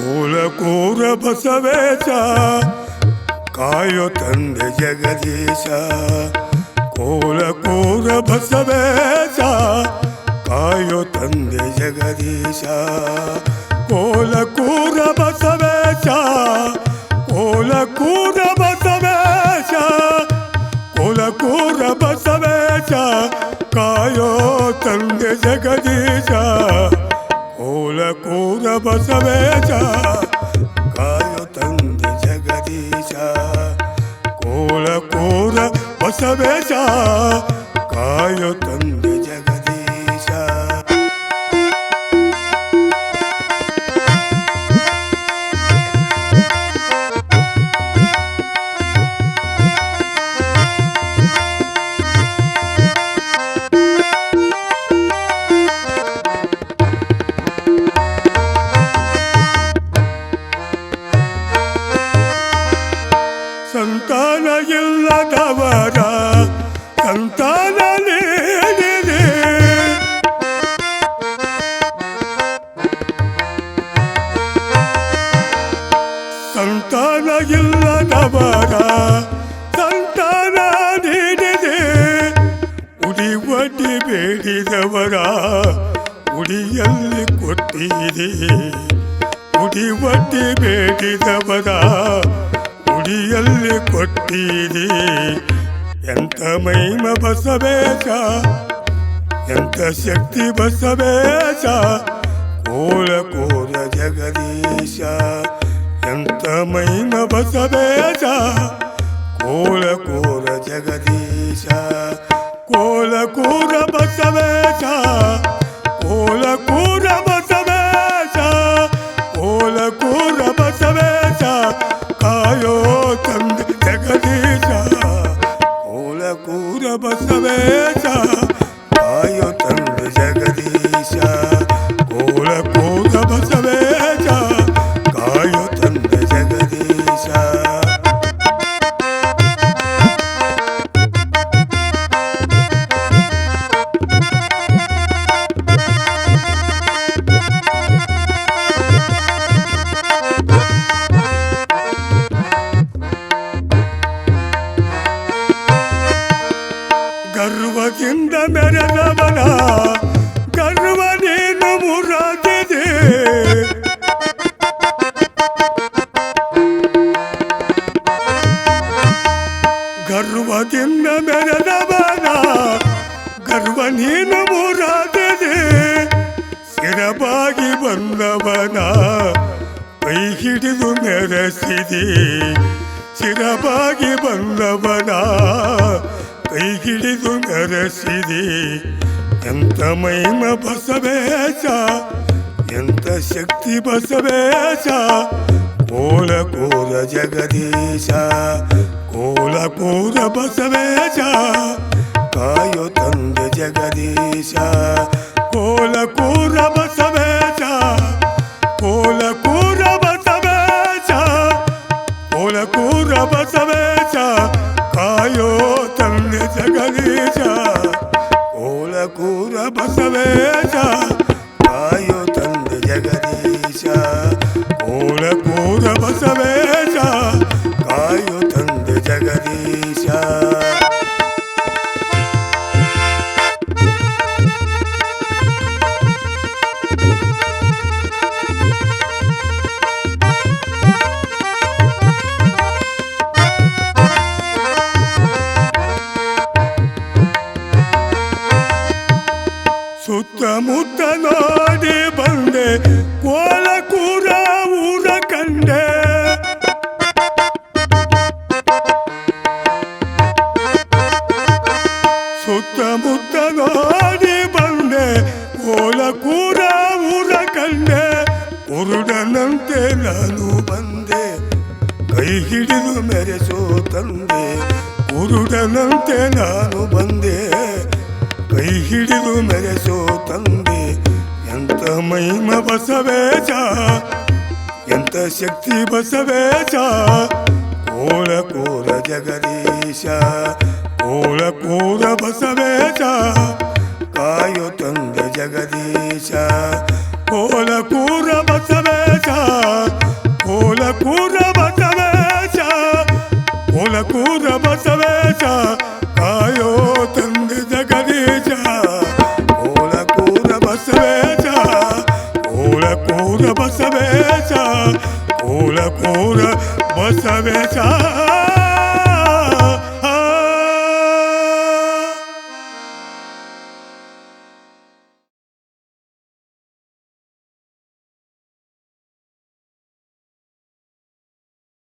ಕೂಲ ಕೂರ ಬಸವೇಶ ಕಾಯೋ ತಂದೆ ಜಗದೀಶ ಕೂಲ ಕೂರ ಬಸವೇಶ ಕಾಯೋ ತಂದೆ ಜಗದೀಶ ಕೋಲ ಕೂರ ಬಸವೇಶ ಕೋಲ ಕೂರ ಬಸವೇಶ ಕೋಲ ಕೂರ ಬಸವೇಶ ಕಾಯೋ ತಂದೆ ಜಗದೀಶ ಕೋಲ ಕೂರ बसवे कायो तन्दिर बसवे कायो तन्दि ಬೇಡಿದವರ ಉಡಿಯಲ್ಲಿ ಕೊಟ್ಟಿದೆ ಉಡಿ ಒಡ್ಡಿ ಬೇಡಿದವರ ಉಡಿಯಲ್ಲಿ ಕೊಟ್ಟಿದೆ ಎಂತ ಮಹಿಮ ಬಸವೇಶ ಎಂತ ಶಕ್ತಿ ಬಸವೇಶ ಕೋಳ ಕೋಲ ಜಗದೀಶ ಎಂತ ಮಹಿಮ ಬಸವೇಶ ಕೋಳ ಕೋಲ ಜಗದೀಶ ಕೋಲ ಕೂರ ಬಸವೇಶ ಕೋಲ ಕೂರ ಬಸವೇಶ ಕೋಲ ಕೂರ ಬಸವೇಶ ಕಾಯೋ ತಂದೆ ಜಗದೀಶ ಕೋಲ ಕೂರ ಬಸವೇಶ ಕಾಯೋ ತಂದೆ ಜಗದೀಶ ನೀನು ಮುರಾದಿದೆ ಸಿರಬಾಗಿ ಬಂದವನ ಕೈ ಹಿಡಿದು ಮೆರೆಸಿದೆ ಚಿರಬಾಗಿ ಬಂದವನ ಕೈ ಹಿಡಿದು ಮೆರೆಸಿದೆ ಎಂತ ಮಹಿಮ ಬಸವೇಶ ಎಂತ ಶಕ್ತಿ ಬಸವೇಶ ಕೋಲ ಕೋಲ ಜಗದೀಶ ಕೋಲ ಕೋಲ ಬಸವೇಶ ಕಾಯೋ ತಂದೆ ಜಗದೀಶ ಕೋಲ ಕೂರ ಬಸವೇಶ ಕೋಲ ಕೂರ ಬಸವೇಶ ಕೋಲ ಕೂರ ಬಸವೇಶ ಕಾಯೋ ತಂದೆ ಜಗದೀಶ ಕೋಲ ಕೂರ ಬಸವೇಶ ಕಾಯೋ ತಂದೆ ಜಗದೀಶ ಕೋಲ ಕೂರ ಬಸವೇಶ ಕಾಯೋ ತಂದೆ ಜಗದೀಶ ಕುರುಡನಂತೆ ನಾನು ಬಂದೆ. ಕೈ ಹಿಡಿದು ಮೆರೆಸೋ ತಂದೆ. ಕುರುಡನಂತೆ ನಾನು ಬಂದೆ. ಕೈ ಹಿಡಿದು ಮೆರೆಸೋ ತಂದೆ. ಎಂತ ಮಹಿಮ ಬಸವೇಶ. ಎಂತ ಶಕ್ತಿ ಬಸವೇಶ. ಕೋಲ ಕೋಲ ಜಗದೀಶ. ಕೋಲ ಕೋಲ ಬಸವೇಶ. ಕಾಯೋ ತಂದೆ ಜಗದೀಶ. ಕೋಲ ಕೂರ कोर बसवेचा